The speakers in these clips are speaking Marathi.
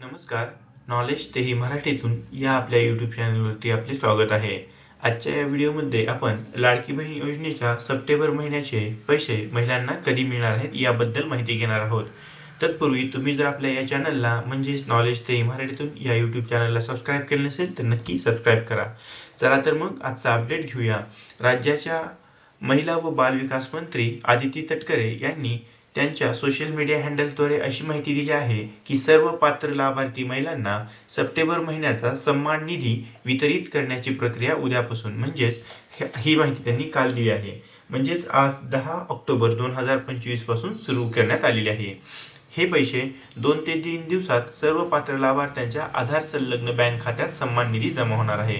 नमस्कार नॉलेज तेही मराठीतून या आपल्या यूट्यूब चॅनलवरती आपले स्वागत आहे. आजच्या या व्हिडिओमध्ये आपण लाडकी बहीण योजनेच्या सप्टेंबर महिन्याचे पैसे महिलांना कधी मिळणार आहेत याबद्दल माहिती घेणार आहोत. तत्पूर्वी तुम्ही जर आपल्या या चॅनलला म्हणजेच नॉलेज तेही मराठीतून या यूट्यूब चॅनलला सबस्क्राईब केले नसेल तर नक्की सबस्क्राईब करा. चला तर मग आजचा अपडेट घेऊया. राज्याच्या महिला व बालविकास मंत्री आदिती तटकरे यांनी त्यांच्या सोशल मीडिया हँडलद्वारे अशी माहिती दिली आहे की सर्व पात्र लाभार्थी महिलांना सप्टेंबर महिन्याचा सन्मान निधी वितरित करण्याची प्रक्रिया उद्यापासून म्हणजेच ही माहिती त्यांनी काल दिली आहे. म्हणजेच आज दहा ऑक्टोबर दोन हजार पंचवीसपासून सुरू करण्यात आलेली आहे. हे पैसे दोन ते तीन दिवसात सर्व पात्र लाभार्थ्यांच्या आधार संलग्न बँक खात्यात सन्मान निधी जमा होणार आहे.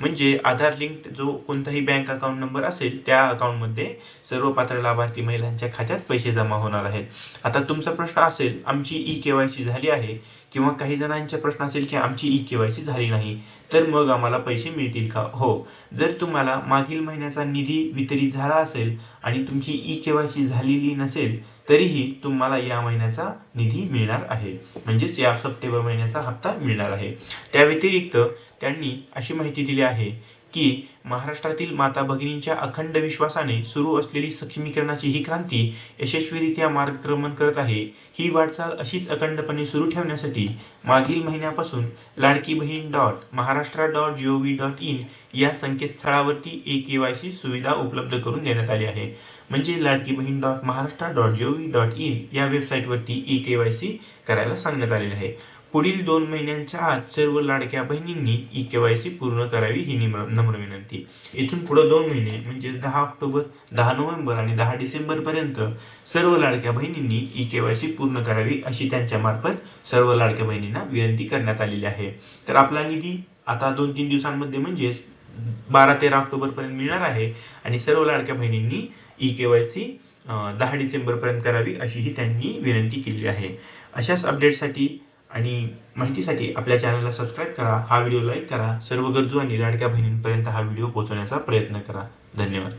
म्हणजे आधार लिंक जो कोणताही बँक अकाउंट नंबर असेल त्या अकाउंटमध्ये सर्व पात्र लाभार्थी महिलांच्या खात्यात पैसे जमा होणार आहेत. आता तुमचा प्रश्न असेल आमची ई के वाय सी झाली आहे किंवा काही जणांचा प्रश्न असेल की आमची ई के वाय सी झाली नाही. तर मग आम्हाला पैसे मिळतील का? हो. जर तुम्हाला मागील महिन्याचा निधी वितरित झाला असेल आणि तुमची ई केवायसी झालेली नसेल तरीही तुम्हाला या महिन्याचा निधी मिळणार आहे. म्हणजेच या सप्टेंबर महिन्याचा हप्ता मिळणार आहे. त्या व्यतिरिक्त त्यांनी अशी माहिती दिली आहे की महाराष्ट्रातील माता भगिनींच्या अखंड विश्वासाने सुरू असलेली सक्षमीकरणाची ही क्रांती यशस्वीरित्या मार्गक्रमण करत आहे. ही वाटचाल अशीच अखंडपणे सुरू ठेवण्यासाठी मागील महिन्यापासून Ladki Bahin dot Maharashtra dot G O V dot in या संकेतस्थळावरती ए के वाय सी सुविधा उपलब्ध करून देण्यात आली आहे. म्हणजे Ladki Bahin dot Maharashtra dot G O V dot in या वेबसाईटवरती ई के वाय सी करायला सांगण्यात आलेले आहे. पुढील दोन महिन्यांच्या आत सर्व लाडक्या बहिणींनी ई केवायसी पूर्ण करावी ही निम्र नम्र विनंती. इथून पुढे दोन महिने म्हणजेच दहा ऑक्टोबर दहा नोव्हेंबर आणि दहा डिसेंबर पर्यंत सर्व लाडक्या बहिणींनी ई केवायसी पूर्ण करावी अशी त्यांच्या मार्फत सर्व लाडक्या बहिणींना विनंती करण्यात आलेली आहे. तर आपला निधी आता दोन तीन दिवसांमध्ये म्हणजेच बारा तेरा ऑक्टोबर पर्यंत मिळणार आहे आणि सर्व लाडक्या बहिणींनी ई केवायसी दहा डिसेंबर पर्यंत करावी अशीही त्यांनी विनंती केली आहे. अशाच अपडेटसाठी आणि माहितीसाठी आपल्या चॅनलला सबस्क्राईब करा हा व्हिडिओ लाईक करा सर्व गरजू आणि लाडक्या बहिणींपर्यंत हा व्हिडिओ पोहोचवण्याचा प्रयत्न करा. धन्यवाद.